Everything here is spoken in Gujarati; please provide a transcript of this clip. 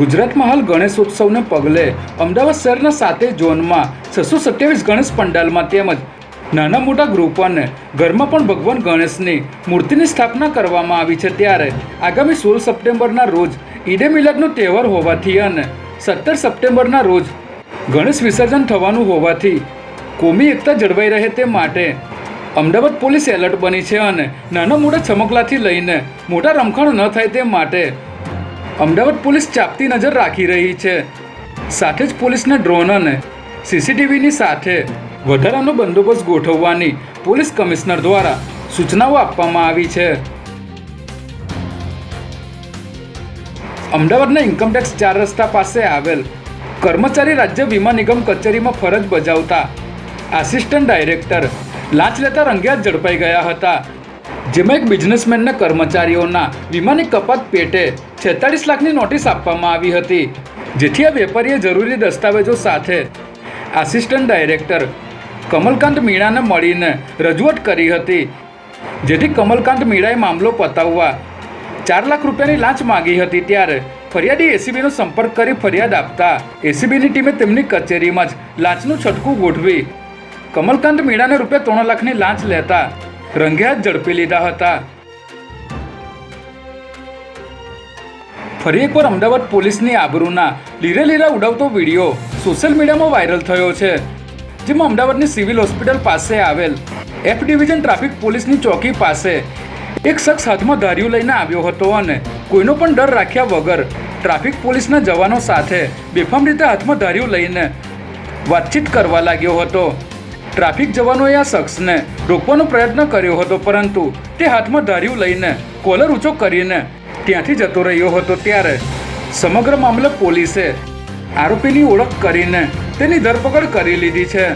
ગુજરાતમાં હાલ ગણેશોત્સવને પગલે અમદાવાદ શહેરના સાતે ઝોનમાં છસો સત્યાવીસ ગણેશ પંડાલમાં તેમજ નાના મોટા ગ્રુપોને ઘરમાં પણ ભગવાન ગણેશની મૂર્તિની સ્થાપના કરવામાં આવી છે ત્યારે આગામી સોળ સપ્ટેમ્બરના રોજ ઈદે મિલાદનો તહેવાર હોવાથી અને સત્તર સપ્ટેમ્બરના રોજ ગણેશ વિસર્જન થવાનું હોવાથી કોમી એકતા જળવાઈ રહે તે માટે અમદાવાદ પોલીસ એલર્ટ બની છે અને નાના મોટા ચમકલાથી લઈને મોટા રમખાણ ન થાય તે માટે અમદાવાદ પોલીસ ચાપતી નજર રાખી રહી છે. સાથે જ પોલીસને ડ્રોન અને સીસીટીવીની સાથે વધારાનો બંદોબસ્ત ગોઠવવાની પોલીસ કમિશનર દ્વારા સૂચનાઓ આપવામાં આવી છે. અમદાવાદના ઇન્કમટેક્સ ચાર રસ્તા પાસે આવેલ કર્મચારી રાજ્ય વીમા નિગમ કચેરીમાં ફરજ બજાવતા આસિસ્ટન્ટ ડાયરેક્ટર લાંચ લેતા રંગિયાત ઝડપાઈ ગયા હતા. જેમાં એક બિઝનેસમેનના કર્મચારીઓના વીમાની કપાત પેટે છેતાળીસ લાખની નોટિસ આપવામાં આવી હતી. જેથી આ વેપારીએ જરૂરી દસ્તાવેજો સાથે આસિસ્ટન્ટ ડાયરેક્ટર કમલકાંત મીણાને મળીને રજૂઆત કરી હતી. જેથી કમલકાંત મીણાએ મામલો પતાવવા ચાર લાખ રૂપિયાની લાંચ માગી હતી ત્યારે ફરિયાદી એસીબીનો સંપર્ક કરી ફરિયાદ આપતા એસીબીની ટીમે તેમની કચેરીમાં જ લાંચનું છટકું ગોઠવી કમલકાંત મીણાને રૂપિયા ત્રણ લાખની લાંચ લેતા રંગે ઝડપી લીધા હતા. ફરી એકવાર અમદાવાદ પોલીસની આબરૂના લીરે લીરા ઉડાવતો વીડિયો સોશિયલ મીડિયામાં વાયરલ થયો છે, જેમાં અમદાવાદની સિવિલ હોસ્પિટલ પાસે આવેલ એફ ડિવિઝન ટ્રાફિક પોલીસની ચોકી પાસે એક શખ્સ હાથમાં ધાર્યું લઈને આવ્યો હતો અને કોઈનો પણ ડર રાખ્યા વગર ટ્રાફિક પોલીસના જવાનો સાથે બેફામ રીતે હાથમાં ધાર્યું લઈને વાતચીત કરવા લાગ્યો હતો. ટ્રાફિક જવાનોએ આ શખ્સને રોકવાનો પ્રયત્ન કર્યો હતો, પરંતુ તે હાથમાં ધાર્યું લઈને કોલર ઊંચો કરીને ત્યાંથી જતો રહ્યો હતો. ત્યારે સમગ્ર મામલે પોલીસે આરોપીની ઓળખ કરીને તેની ધરપકડ કરી લીધી છે.